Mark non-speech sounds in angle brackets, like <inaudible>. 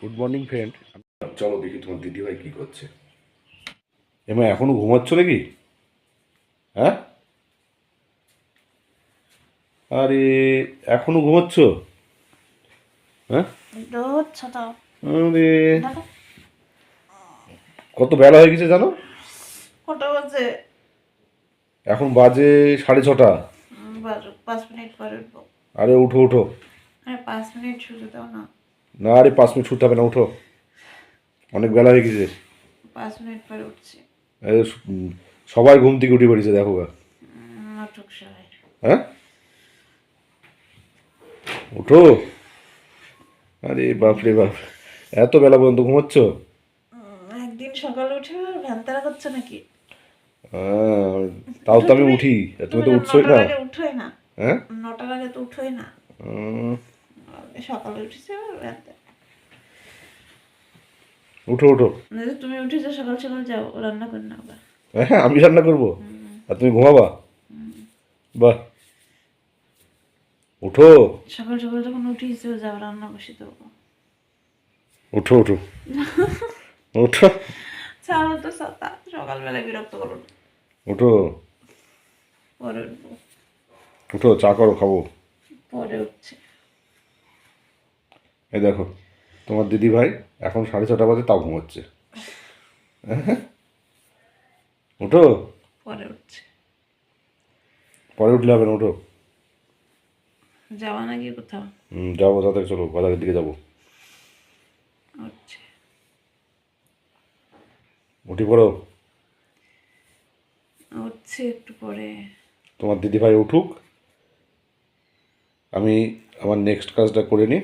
Good morning friend চলো দেখি তোমার দিদিভাই কী করছে। এমা এখনও ঘুমাচ্ছ নাকি? হ্যাঁ? আরে এখনও ঘুমাচ্ছ? হ্যাঁ? আরে। কত বেলা হয়ে গেছে জানো? কটা বাজে? এখন বাজে সাড়ে ছটা। পাঁচ মিনিট পরে আরে উঠো উঠো। আরে পাঁচ মিনিট শুধু দাও না। না আরে পাঁচ মিনিট ছুটতে হবে না উঠো। অনেক বেলা হয়ে গেছে। পাঁচ মিনিট পরে উঠছি। সবাই ঘুম থেকে উঠে পড়েছে দেখো গা। হ্যাঁ? উঠো। আরে বাপরে বাপ। এত বেলা পর্যন্ত ঘুমাচ্ছ? একদিন সকালে উঠে ভ্যানতারা করছে নাকি? আহ, তাও তো আমি উঠি। তুমি তো উঠছোই না। উঠোই না। হ্যাঁ? নটার আগে তো উঠোই না। সকালে উঠেছে উঠো উঠো। তুমি উঠেছো সকাল সকাল যাও রান্না করে নাও হ্যাঁ আমি রান্না করব? আর তুমি ঘুমাবা? বাহ। উঠো। সকাল সকাল যখন উঠিয়েছো যাও রান্না বসে দেবো। উঠো উঠো। <laughs> উঠো। ছাড়ো তো সাতা সকালবেলা বিরক্ত করো উঠো। পরে উঠবো। উঠো চা করো খাব। পরে উঠছে। এই দেখো তোমার দিদি ভাই এখন সাড়ে ছটা বাজে তাও ঘুমাচ্ছে। উঠো পরে উঠছে। পরে উঠলে হবে না উঠো যাওয়া নাকি কোথাও? হুম যাব তাড়াতাড়ি চলো বাজারের দিকে যাব। উঠি পড়ো। উঠছে একটু পরে। তোমার দিদি ভাই উঠুক। আমি আমার নেক্সট কাজটা করে নিই।